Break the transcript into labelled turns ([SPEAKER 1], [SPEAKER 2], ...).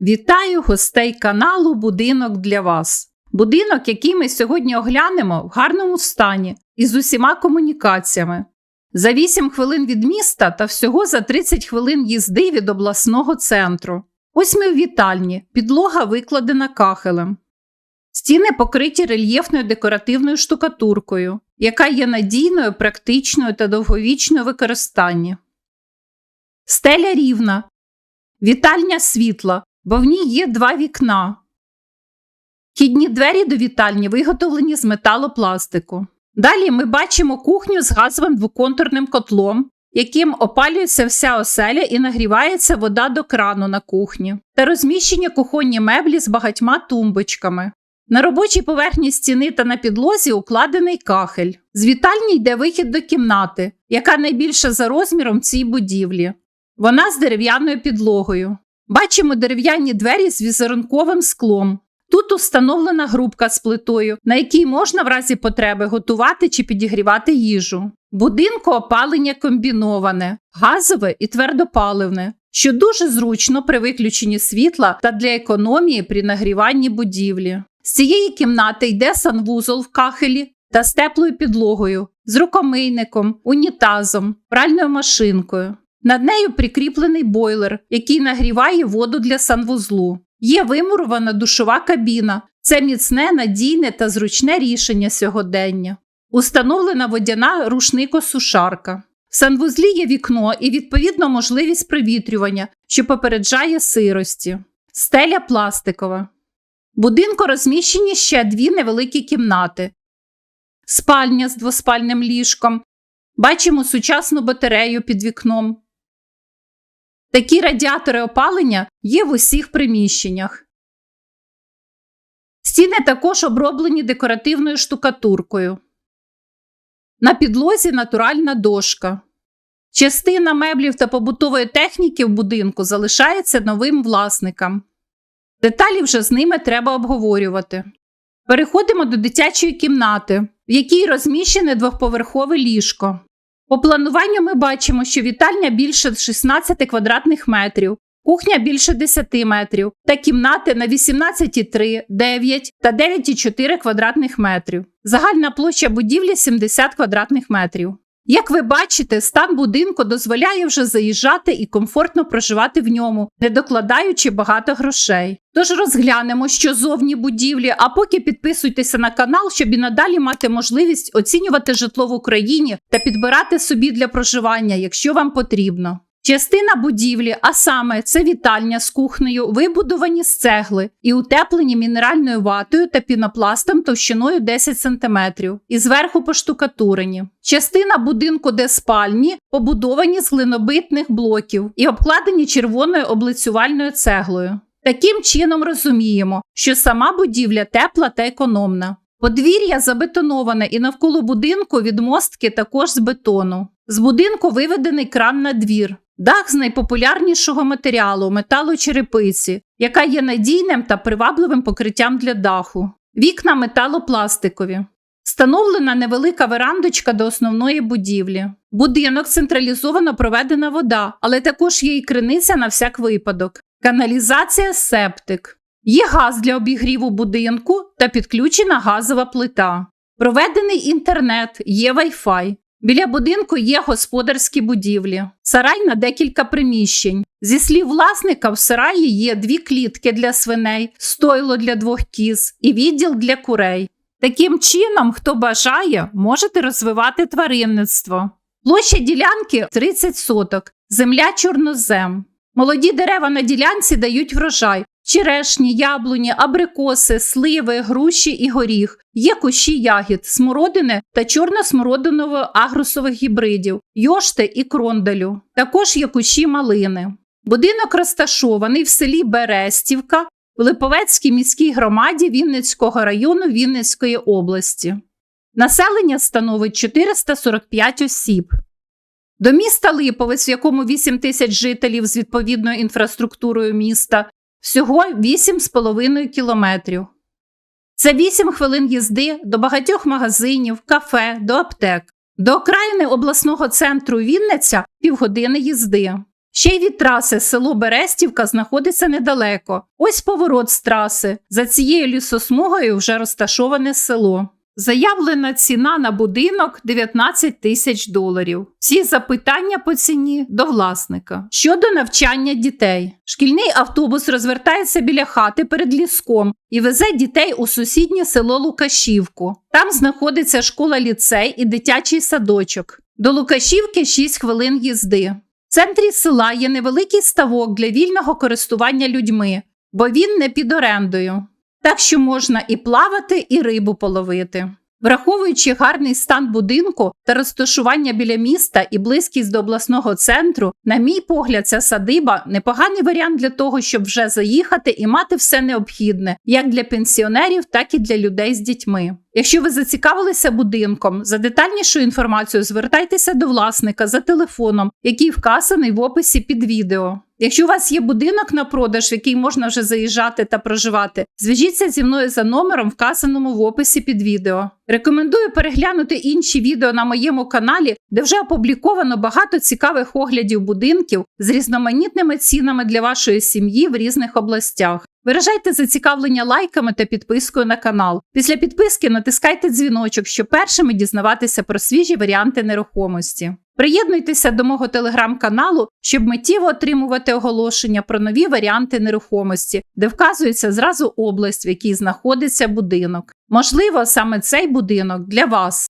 [SPEAKER 1] Вітаю гостей каналу Будинок для вас. Будинок, який ми сьогодні оглянемо в гарному стані і з усіма комунікаціями. За 8 хвилин від міста та всього за 30 хвилин їзди від обласного центру. Ось ми в вітальні, підлога викладена кахелем. Стіни покриті рельєфною декоративною штукатуркою, яка є надійною, практичною та довговічною використанні. Стеля рівна, Вітальня світла, бо в ній є два вікна. Хідні двері до вітальні виготовлені з металопластику. Далі ми бачимо кухню з газовим двоконтурним котлом, яким опалюється вся оселя і нагрівається вода до крану на кухні, та розміщені кухонні меблі з багатьма тумбочками. На робочій поверхні стіни та на підлозі укладений кахель. З вітальні йде вихід до кімнати, яка найбільша за розміром цій будівлі. Вона з дерев'яною підлогою. Бачимо дерев'яні двері з візерунковим склом. Тут установлена грубка з плитою, на якій можна в разі потреби готувати чи підігрівати їжу. Будинку опалення комбіноване, газове і твердопаливне, що дуже зручно при виключенні світла та для економії при нагріванні будівлі. З цієї кімнати йде санвузол в кахелі та з теплою підлогою, з рукомийником, унітазом, пральною машинкою. Над нею прикріплений бойлер, який нагріває воду для санвузлу. Є вимурувана душова кабіна. Це міцне, надійне та зручне рішення сьогодення. Установлена водяна рушникосушарка. В санвузлі є вікно і, відповідно, можливість провітрювання, що попереджає сирості. Стеля пластикова. В будинку розміщені ще дві невеликі кімнати. Спальня з двоспальним ліжком. Бачимо сучасну батарею під вікном. Такі радіатори опалення є в усіх приміщеннях. Стіни також оброблені декоративною штукатуркою. На підлозі натуральна дошка. Частина меблів та побутової техніки в будинку залишається новим власникам. Деталі вже з ними треба обговорювати. Переходимо до дитячої кімнати, в якій розміщене двохповерхове ліжко. По плануванню ми бачимо, що вітальня більше 16 квадратних метрів, кухня більше 10 метрів та кімнати на 18,3, 9 та 9,4 квадратних метрів. Загальна площа будівлі 70 квадратних метрів. Як ви бачите, стан будинку дозволяє вже заїжджати і комфортно проживати в ньому, не докладаючи багато грошей. Тож розглянемо, що зовні будівлі, а поки підписуйтеся на канал, щоб і надалі мати можливість оцінювати житло в Україні та підбирати собі для проживання, якщо вам потрібно. Частина будівлі, а саме це вітальня з кухнею, вибудовані з цегли і утеплені мінеральною ватою та пінопластом товщиною 10 см і зверху поштукатурені. Частина будинку, де спальні, побудовані з глинобитних блоків і обкладені червоною облицювальною цеглою. Таким чином розуміємо, що сама будівля тепла та економна. Подвір'я забетоноване і навколо будинку відмостки також з бетону. З будинку виведений кран на двір. Дах з найпопулярнішого матеріалу металочерепиці, яка є надійним та привабливим покриттям для даху. Вікна металопластикові. Встановлена невелика верандочка до основної будівлі. Будинок централізовано проведена вода, але також є і криниця на всяк випадок. Каналізація септик. Є газ для обігріву будинку та підключена газова плита. Проведений інтернет, є Wi-Fi. Біля будинку є господарські будівлі, сарай на декілька приміщень. Зі слів власника, в сараї є дві клітки для свиней, стойло для двох кіз і відділ для курей. Таким чином, хто бажає, можете розвивати тваринництво. Площа ділянки 30 соток, земля чорнозем. Молоді дерева на ділянці дають врожай. Черешні, яблуні, абрикоси, сливи, груші і горіх. Є кущі ягід, смородини та чорно-смородиново-агрусових гібридів, йошти і крондалю. Також є кущі малини. Будинок розташований в селі Берестівка в Липовецькій міській громаді Вінницького району Вінницької області. Населення становить 445 осіб. До міста Липовець, в якому 8 тисяч жителів з відповідною інфраструктурою міста, всього 8,5 кілометрів. Це 8 хвилин їзди до багатьох магазинів, кафе, до аптек. До окраїни обласного центру Вінниця півгодини їзди. Ще й від траси село Берестівка знаходиться недалеко. Ось поворот з траси. За цією лісосмугою вже розташоване село. Заявлена ціна на будинок 19 тисяч доларів. Всі запитання по ціні до власника. Щодо навчання дітей, шкільний автобус розвертається біля хати перед ліском і везе дітей у сусіднє село Лукашівку. Там знаходиться школа ліцей і дитячий садочок. До Лукашівки 6 хвилин їзди. В центрі села є невеликий ставок для вільного користування людьми, бо він не під орендою. Так що можна і плавати, і рибу половити. Враховуючи гарний стан будинку та розташування біля міста і близькість до обласного центру, на мій погляд, ця садиба непоганий варіант для того, щоб вже заїхати і мати все необхідне, як для пенсіонерів, так і для людей з дітьми. Якщо ви зацікавилися будинком, за детальнішою інформацією звертайтеся до власника за телефоном, який вказаний в описі під відео. Якщо у вас є будинок на продаж, в який можна вже заїжджати та проживати, зв'яжіться зі мною за номером, вказаному в описі під відео. Рекомендую переглянути інші відео на моєму каналі, де вже опубліковано багато цікавих оглядів будинків з різноманітними цінами для вашої сім'ї в різних областях. Виражайте зацікавлення лайками та підпискою на канал. Після підписки натискайте дзвіночок, щоб першими дізнаватися про свіжі варіанти нерухомості. Приєднуйтеся до мого телеграм-каналу, щоб миттєво отримувати оголошення про нові варіанти нерухомості, де вказується зразу область, в якій знаходиться будинок. Можливо, саме цей будинок для вас.